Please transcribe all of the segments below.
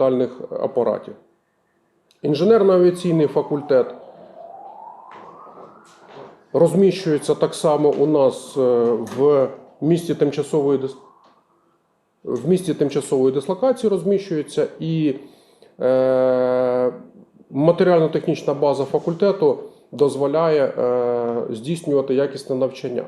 літальних апаратів. Інженерно-авіаційний факультет розміщується так само у нас е, в місті тимчасової в місті тимчасової дислокації розміщується і е, матеріально-технічна база факультету дозволяє е, здійснювати якісне навчання.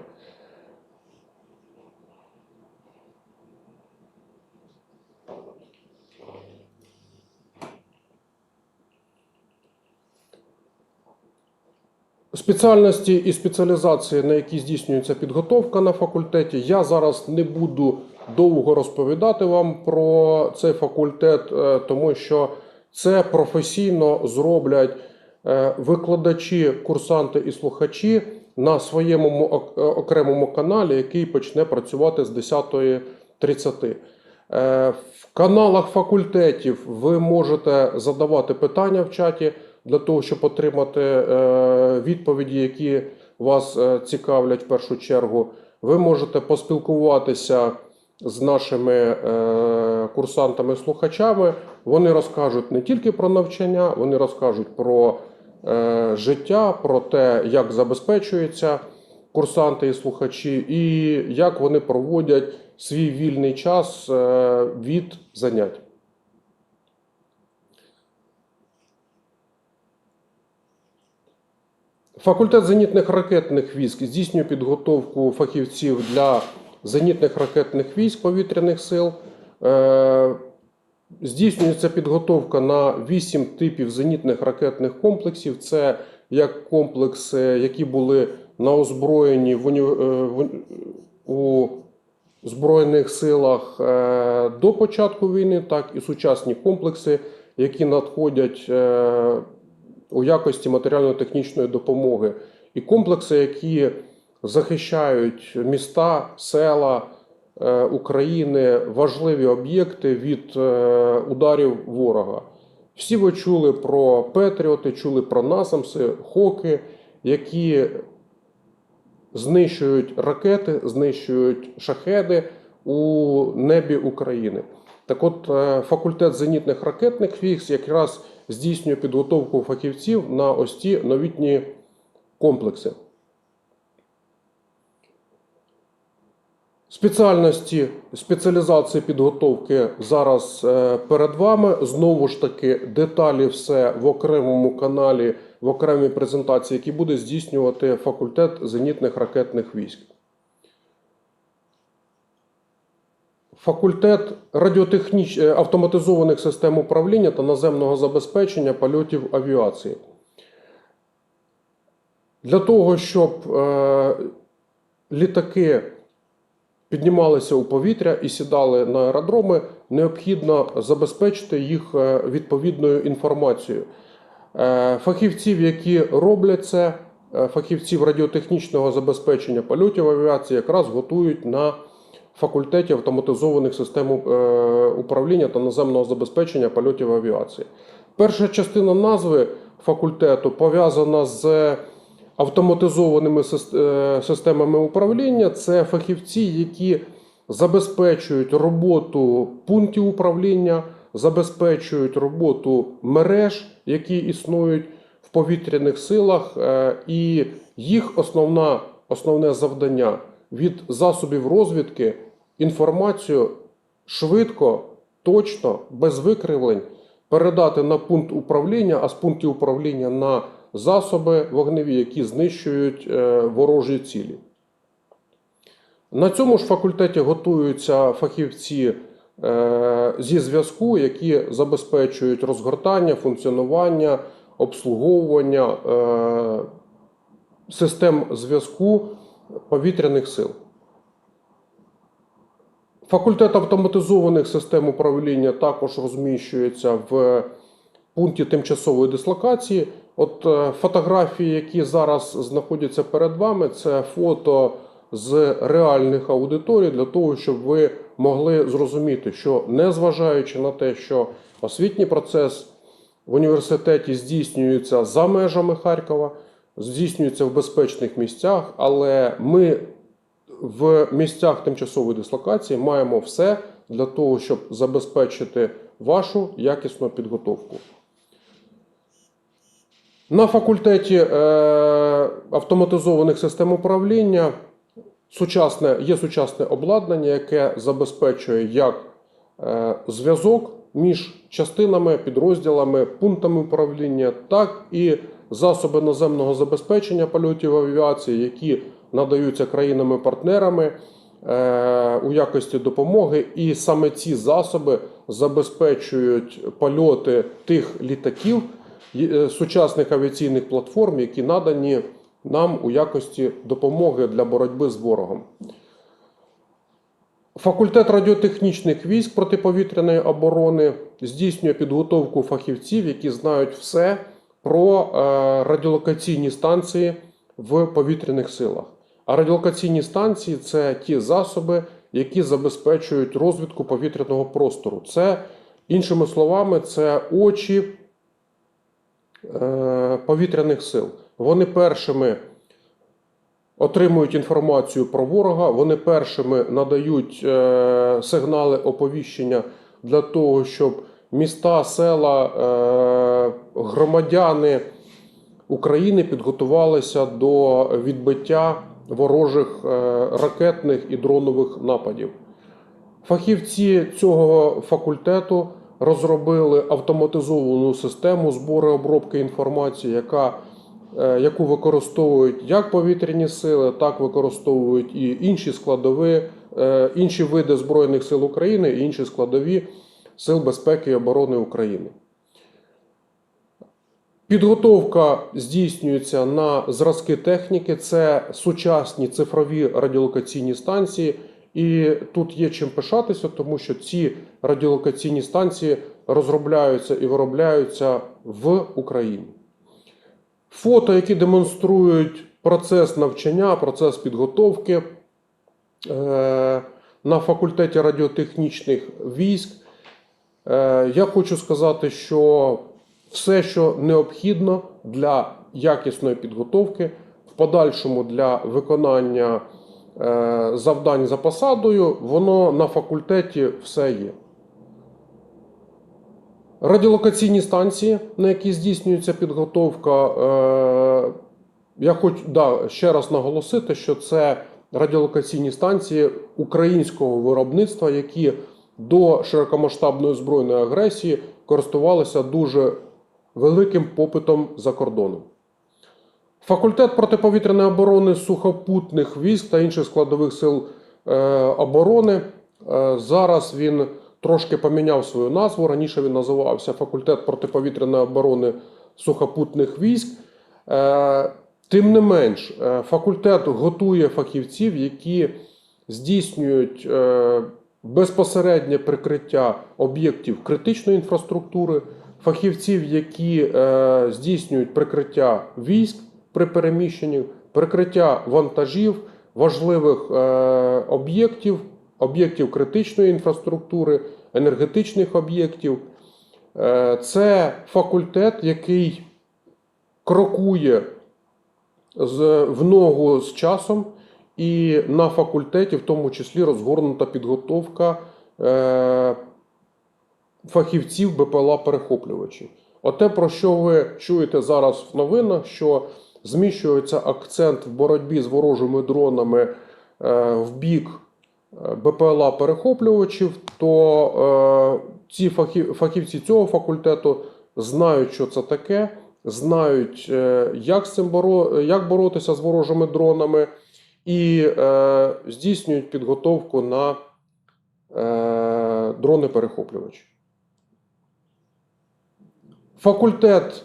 Спеціальності і спеціалізації, на які здійснюється підготовка на факультеті, я зараз не буду довго розповідати вам про цей факультет, е, тому що це професійно зроблять е, викладачі, курсанти і слухачі на своєму е, окремому каналі, який почне працювати з 10.30. Е, В каналах факультетів ви можете задавати питання в чаті для того, щоб отримати е, відповіді, які вас е, цікавлять в першу чергу. Ви можете поспілкуватися з нашими е, курсантами-слухачами. Вони розкажуть не тільки про навчання, вони розкажуть про життя, про те, як забезпечуються курсанти і слухачі, і як вони проводять свій вільний час від занять. Факультет зенітних ракетних військ здійснює підготовку фахівців для зенітних ракетних військ повітряних сил. Е, Здійснюється підготовка на 8 типів зенітних ракетних комплексів. Це як комплекси, які були на озброєнні в, уні... е, у Збройних силах е, до початку війни, так і сучасні комплекси, які надходять у якості матеріально-технічної допомоги, і комплекси, які захищають міста, села е, України, важливі об'єкти від е, ударів ворога. Всі ви чули про Петріоти, чули про Насамси, Хоки, які знищують ракети, знищують шахеди у небі України. Так от, е, факультет зенітних ракетних військ якраз здійснює підготовку фахівців на ось ті новітні комплекси. Спеціальності спеціалізації підготовки зараз е, перед вами. Знову ж таки, деталі все в окремому каналі, в окремій презентації, які буде здійснювати факультет зенітних ракетних військ. Факультет радіотехніч... е, автоматизованих систем управління та наземного забезпечення польотів авіації. Для того, щоб е, літаки піднімалися у повітря і сідали на аеродроми, необхідно забезпечити їх е, відповідною інформацією. Е, Фахівців, які роблять це, е, фахівців радіотехнічного забезпечення польотів авіації, якраз готують на факультеті автоматизованих систем е, управління та наземного забезпечення польотів авіації. Перша частина назви факультету пов'язана з автоматизованими е, системами управління. Це фахівці, які забезпечують роботу пунктів управління, забезпечують роботу мереж, які існують в повітряних силах, е, і їх основна, основне завдання від засобів розвідки інформацію швидко, точно, без викривлень передати на пункт управління, а з пунктів управління на засоби вогневі, які знищують е, ворожі цілі. На цьому ж факультеті готуються фахівці е, зі зв'язку, які забезпечують розгортання, функціонування, обслуговування е, систем зв'язку повітряних сил. Факультет автоматизованих систем управління також розміщується в пункті тимчасової дислокації. От е, фотографії, які зараз знаходяться перед вами, це фото з реальних аудиторій для того, щоб ви могли зрозуміти, що незважаючи на те, що освітній процес в університеті здійснюється за межами Харкова, здійснюється в безпечних місцях, але ми в місцях тимчасової дислокації маємо все для того, щоб забезпечити вашу якісну підготовку. На факультеті е, автоматизованих систем управління сучасне, є сучасне обладнання, яке забезпечує як е, зв'язок між частинами, підрозділами, пунктами управління, так і засоби наземного забезпечення польотів авіації, які надаються країнами-партнерами е, у якості допомоги. І саме ці засоби забезпечують польоти тих літаків, е, сучасних авіаційних платформ, які надані нам у якості допомоги для боротьби з ворогом. Факультет радіотехнічних військ протиповітряної оборони здійснює підготовку фахівців, які знають все про е, радіолокаційні станції в повітряних силах. А радіолокаційні станції це ті засоби, які забезпечують розвідку повітряного простору. Це, іншими словами, це очі е, повітряних сил. Вони першими отримують інформацію про ворога, вони першими надають е, сигнали оповіщення для того, щоб міста, села, е, громадяни України підготувалися до відбиття ворожих е, ракетних і дронових нападів. Фахівці цього факультету розробили автоматизовану систему збору обробки інформації, яка, е, яку використовують як повітряні сили, так використовують і інші складові, інші види Збройних сил України, інші складові Сил безпеки і оборони України. Підготовка здійснюється на зразки техніки, це сучасні цифрові радіолокаційні станції. І тут є чим пишатися, тому що ці радіолокаційні станції розробляються і виробляються в Україні. Фото, які демонструють процес навчання, процес підготовки е, на факультеті радіотехнічних військ. Е, Я хочу сказати, що все, що необхідно для якісної підготовки, в подальшому для виконання е, завдань за посадою, воно на факультеті все є. Радіолокаційні станції, на які здійснюється підготовка, е, я хочу да, ще раз наголосити, що це радіолокаційні станції українського виробництва, які до широкомасштабної збройної агресії користувалися дуже великим попитом за кордоном. Факультет протиповітряної оборони сухопутних військ та інших складових сил е, оборони. Е, зараз він трошки поміняв свою назву. Раніше він називався Факультет протиповітряної оборони сухопутних військ. Е, тим не менш, факультет готує фахівців, які здійснюють безпосереднє прикриття об'єктів критичної інфраструктури, фахівців, які е, здійснюють прикриття військ при переміщенні, прикриття вантажів, важливих е, об'єктів, об'єктів критичної інфраструктури, енергетичних об'єктів. Е, це факультет, який крокує з, в ногу з часом, і на факультеті, в тому числі, розгорнута підготовка е, фахівців БПЛА перехоплювачів. Оте, про що ви чуєте зараз в новинах, що зміщується акцент в боротьбі з ворожими дронами е, в бік е, БПЛА перехоплювачів, то е, ці фахів, фахівці цього факультету знають, що це таке, знають, е, як, з цим боро, як боротися з ворожими дронами, і е, здійснюють підготовку на е, дрони-перехоплювачі. Факультет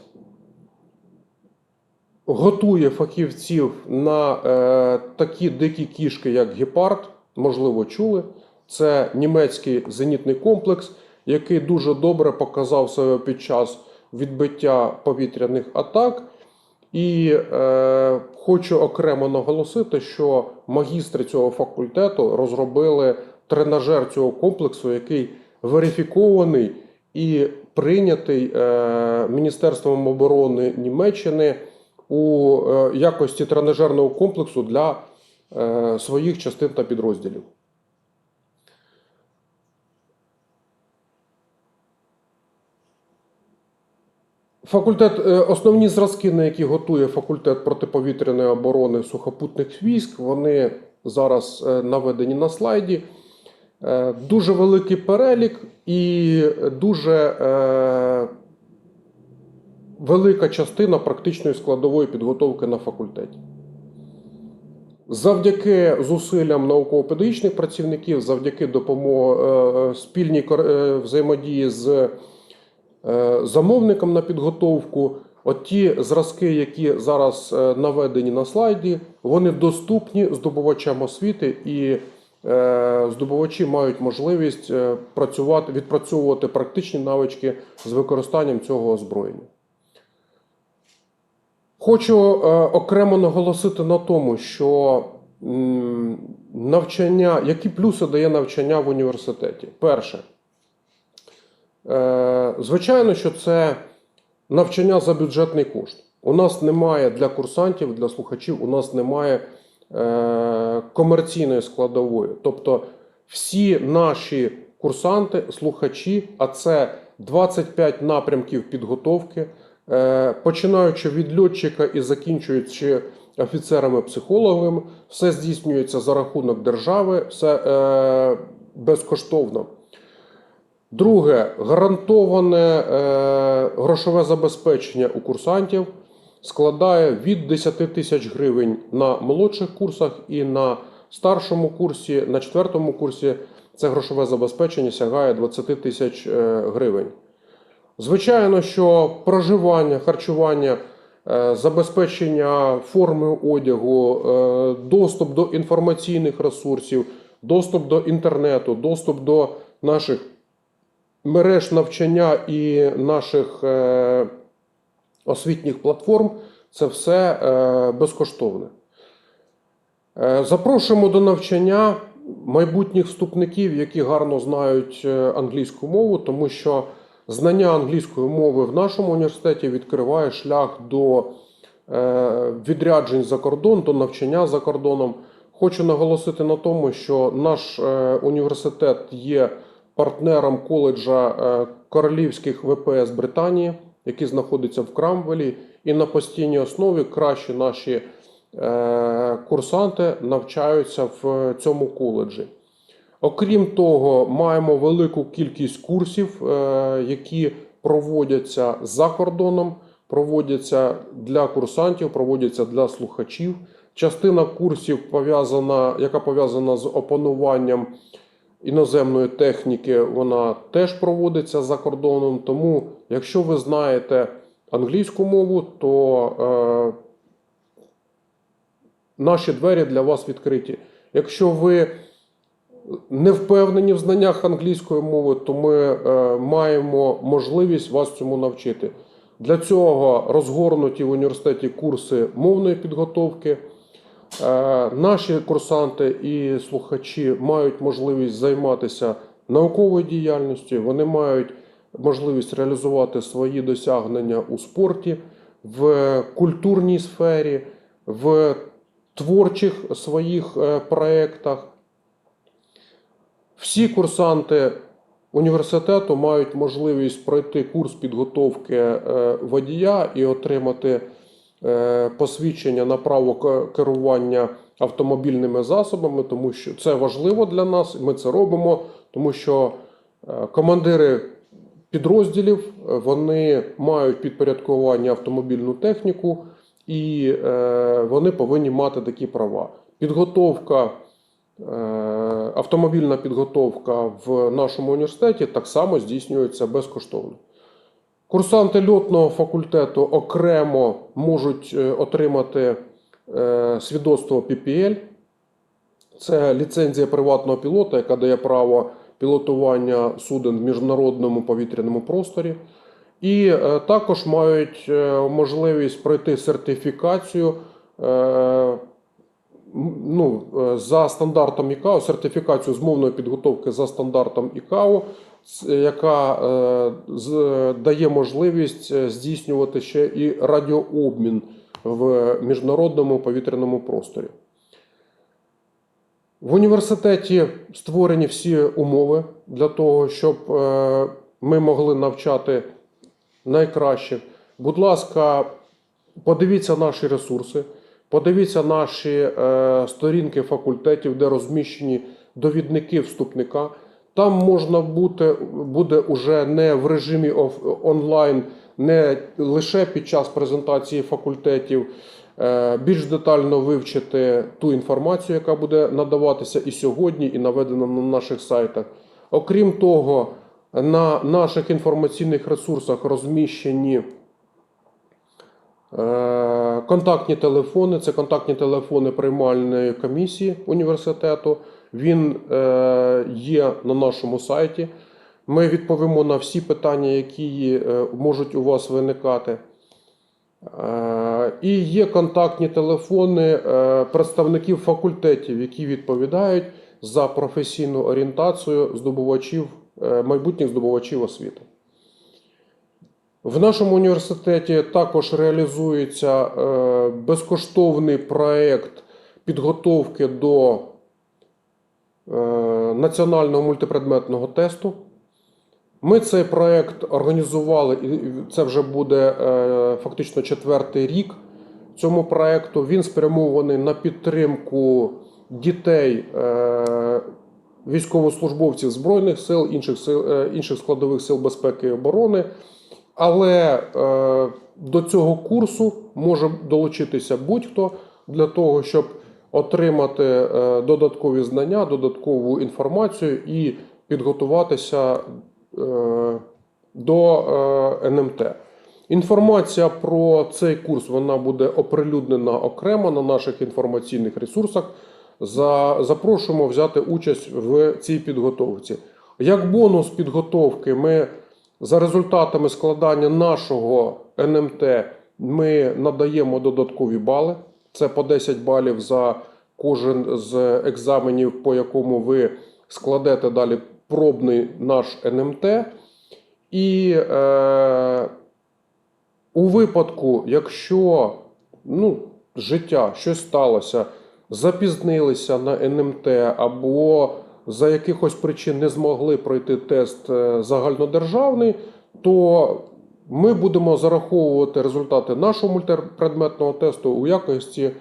готує фахівців на е, такі дикі кішки, як гепард, можливо, чули. Це німецький зенітний комплекс, який дуже добре показав себе під час відбиття повітряних атак. І е, хочу окремо наголосити, що магістри цього факультету розробили тренажер цього комплексу, який верифікований і прийнятий е, Міністерством оборони Німеччини у е, якості тренажерного комплексу для е, своїх частин та підрозділів. Факультет, е, основні зразки, на які готує факультет протиповітряної оборони сухопутних військ, вони зараз е, наведені на слайді. Е, Дуже великий перелік і дуже велика частина практичної складової підготовки на факультеті. Завдяки зусиллям науково-педагогічних працівників, завдяки допомоги спільній взаємодії з е, замовником на підготовку, от ті зразки, які зараз е, наведені на слайді, вони доступні здобувачам освіти і е, здобувачі мають можливість працювати, відпрацьовувати практичні навички з використанням цього озброєння. Хочу окремо наголосити на тому, що навчання, які плюси дає навчання в університеті? Перше, звичайно, що це навчання за бюджетний кошт. У нас немає для курсантів, для слухачів, у нас немає е, комерційної складової. Тобто всі наші курсанти, слухачі, а це 25 напрямків підготовки, е, починаючи від льотчика і закінчуючи офіцерами-психологами, все здійснюється за рахунок держави, все е, безкоштовно. Друге, гарантоване е, грошове забезпечення у курсантів складає від 10 тисяч гривень на молодших курсах і на старшому курсі, на четвертому курсі це грошове забезпечення сягає 20 тисяч е, гривень. Звичайно, що проживання, харчування, е, забезпечення форми одягу, доступ до інформаційних ресурсів, доступ до інтернету, доступ до наших мереж навчання і наших е, освітніх платформ це все е, безкоштовне. Е, Запрошуємо до навчання майбутніх вступників, які гарно знають англійську мову, тому що знання англійської мови в нашому університеті відкриває шлях до відряджень за кордон, до навчання за кордоном. Хочу наголосити на тому, що наш університет є партнером коледжа е, королівських ВПС Британії, який знаходиться в Крамвелі, і на постійній основі кращі наші е, курсанти навчаються в цьому коледжі. Окрім того, маємо велику кількість курсів, е, які проводяться за кордоном, проводяться для курсантів, проводяться для слухачів. Частина курсів пов'язана, яка пов'язана з опануванням іноземної техніки, вона теж проводиться за кордоном. Тому, якщо ви знаєте англійську мову, то е, наші двері для вас відкриті. Якщо ви не впевнені в знаннях англійської мови, то ми е, маємо можливість вас цьому навчити. Для цього розгорнуті в університеті курси мовної підготовки. Е, Наші курсанти і слухачі мають можливість займатися науковою діяльністю, вони мають можливість реалізувати свої досягнення у спорті, в культурній сфері, в творчих своїх е, проєктах. Всі курсанти університету мають можливість пройти курс підготовки е, водія і отримати посвідчення на право керування автомобільними засобами, тому що це важливо для нас. Ми це робимо, тому що е, командири підрозділів е, вони мають підпорядкування автомобільну техніку і е, вони повинні мати такі права. Підготовка. Е, Автомобільна підготовка в нашому університеті так само здійснюється безкоштовно. Курсанти льотного факультету окремо можуть е, отримати е, свідоцтво PPL. Це ліцензія приватного пілота, яка дає право пілотування суден в міжнародному повітряному просторі. І е, також мають можливість пройти сертифікацію ну, за стандартом ІКАО, сертифікацію з мовної підготовки за стандартом ІКАО, яка е, дає можливість е, здійснювати ще і радіообмін в міжнародному повітряному просторі. В університеті створені всі умови для того, щоб е, ми могли навчати найкращих. Будь ласка, подивіться наші ресурси, подивіться наші е, сторінки факультетів, де розміщені довідники вступника. Там можна бути, буде уже не в режимі онлайн, не лише під час презентації факультетів, е, більш детально вивчити ту інформацію, яка буде надаватися і сьогодні, і наведена на наших сайтах. Окрім того, на наших інформаційних ресурсах розміщені е, контактні телефони. Це контактні телефони приймальної комісії університету. Він е, є на нашому сайті. Ми відповімо на всі питання, які е, можуть у вас виникати. Е, І є контактні телефони е, представників факультетів, які відповідають за професійну орієнтацію здобувачів, майбутніх здобувачів освіти. В нашому університеті також реалізується безкоштовний проєкт підготовки до національного мультипредметного тесту. Ми цей проєкт організували, і це вже буде е, фактично четвертий рік цьому проєкту. Він спрямований на підтримку дітей е, військовослужбовців Збройних сил, інших, сил, е, інших складових сил безпеки і оборони. Але е, до цього курсу може долучитися будь-хто для того, щоб отримати е, додаткові знання, додаткову інформацію і підготуватися е, до е, НМТ. Інформація про цей курс вона буде оприлюднена окремо на наших інформаційних ресурсах. За, запрошуємо взяти участь в цій підготовці. Як бонус підготовки, ми за результатами складання нашого НМТ ми надаємо додаткові бали. Це по 10 балів за кожен з екзаменів, по якому ви складете далі пробний наш НМТ. І е, у випадку, якщо ну, життя щось сталося, запізнилися на НМТ або за якихось причин не змогли пройти тест е, загальнодержавний, то ми будемо зараховувати результати нашого мультипредметного тесту у якості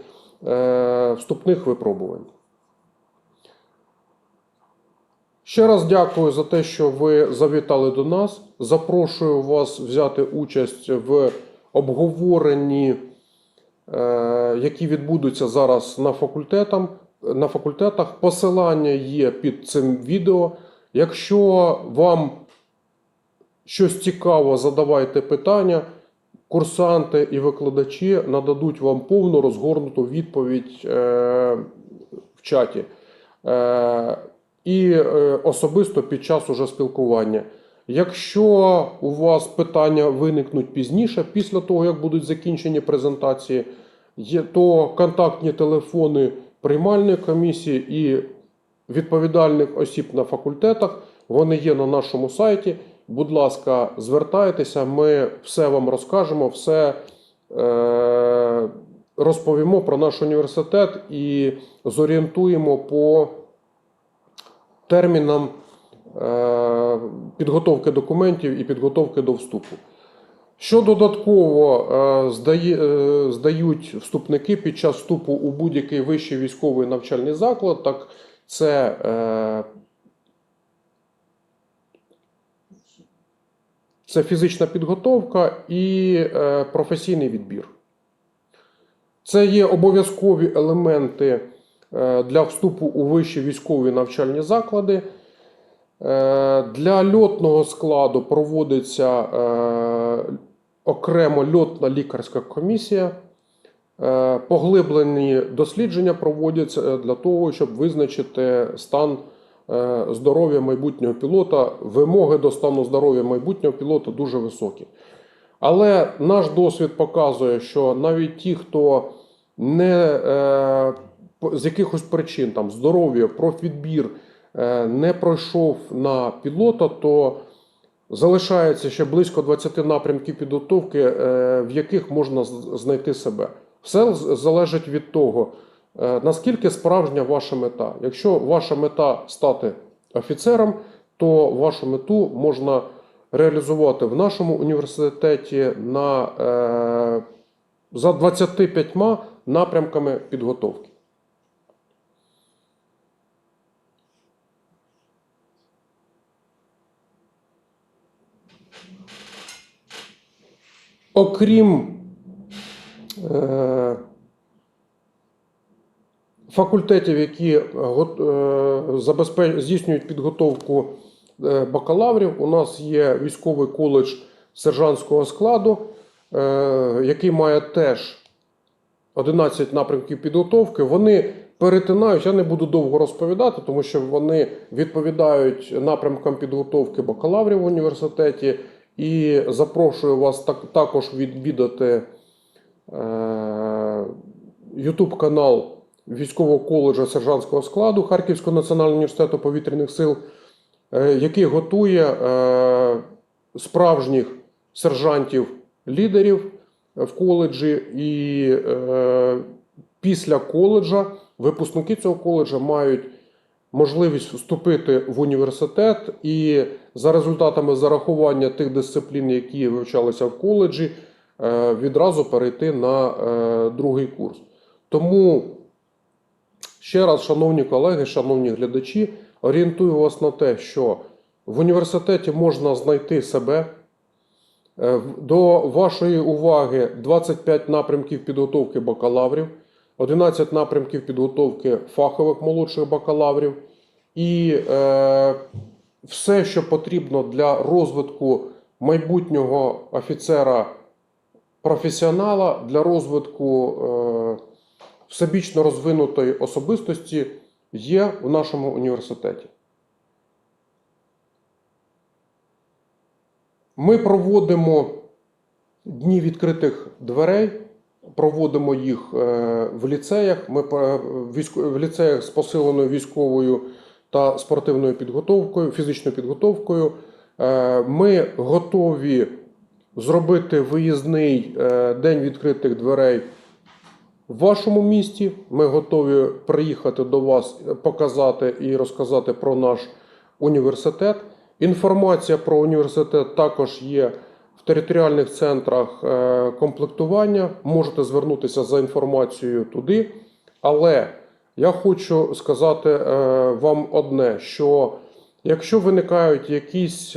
е, вступних випробувань. Ще раз дякую за те, що ви завітали до нас. Запрошую вас взяти участь в обговоренні, е, які відбудуться зараз на, факультетам, на факультетах. Посилання є під цим відео. Якщо вам щось цікаво, задавайте питання. Курсанти і викладачі нададуть вам повну розгорнуту відповідь е, в чаті. Е, і е, особисто під час уже спілкування. Якщо у вас питання виникнуть пізніше, після того, як будуть закінчені презентації, то контактні телефони приймальної комісії і відповідальних осіб на факультетах, вони є на нашому сайті. Будь ласка, звертайтеся, ми все вам розкажемо, все е, розповімо про наш університет і зорієнтуємо по термінам е, підготовки документів і підготовки до вступу. Що додатково е, здає, е, здають вступники під час вступу у будь-який вищий військовий навчальний заклад, так це е, це фізична підготовка і е, професійний відбір. Це є обов'язкові елементи е, для вступу у вищі військові навчальні заклади. Е, Для льотного складу проводиться окремо льотна лікарська комісія. Поглиблені дослідження проводяться для того, щоб визначити стан здоров'я майбутнього пілота. Вимоги до стану здоров'я майбутнього пілота дуже високі. Але наш досвід показує, що навіть ті, хто не е, з якихось причин, там здоров'я, профвідбір е, не пройшов на пілота, то залишається ще близько 20 напрямків підготовки, е, в яких можна знайти себе. Все залежить від того, е, наскільки справжня ваша мета. Якщо ваша мета стати офіцером, то вашу мету можна реалізувати в нашому університеті на, е, за 25 напрямками підготовки. Окрім е, факультетів, які е, забезпе- здійснюють підготовку е, бакалаврів, у нас є військовий коледж сержантського складу, е, який має теж 11 напрямків підготовки. Вони перетинають, я не буду довго розповідати, тому що вони відповідають напрямкам підготовки бакалаврів в університеті. І запрошую вас так, також відвідати е, YouTube канал військового коледжу сержантського складу Харківського національного університету повітряних сил, е, який готує е, справжніх сержантів-лідерів в коледжі. І е, після коледжа випускники цього коледжа мають можливість вступити в університет і за результатами зарахування тих дисциплін, які вивчалися в коледжі, відразу перейти на другий курс. Тому ще раз, шановні колеги, шановні глядачі, орієнтую вас на те, що в університеті можна знайти себе. Е, До вашої уваги 25 напрямків підготовки бакалаврів, 11 напрямків підготовки фахових молодших бакалаврів і е, все, що потрібно для розвитку майбутнього офіцера професіонала, для розвитку е, всебічно розвинутої особистості є в нашому університеті. Ми проводимо дні відкритих дверей, проводимо їх е, в ліцеях. Ми в ліцеях з посиленою військовою та спортивною підготовкою, фізичною підготовкою. Е, Ми готові зробити виїзний е, день відкритих дверей в вашому місті. Ми готові приїхати до вас, е, показати і розказати про наш університет. Інформація про університет також є в територіальних центрах е, комплектування. Можете звернутися за інформацією туди. Але я хочу сказати е, вам одне: що якщо виникають якісь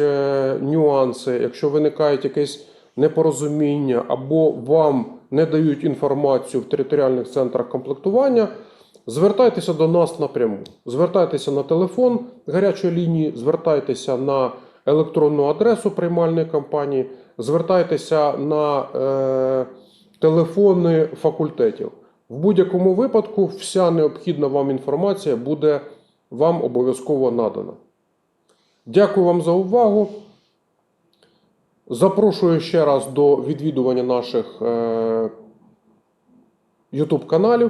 нюанси, якщо виникають якесь непорозуміння або вам не дають інформацію в територіальних центрах комплектування, звертайтеся до нас напряму. Звертайтеся на телефон гарячої лінії, звертайтеся на електронну адресу приймальної компанії, звертайтеся на е, телефони факультетів. В будь-якому випадку вся необхідна вам інформація буде вам обов'язково надана. Дякую вам за увагу. Запрошую ще раз до відвідування наших е, YouTube каналів.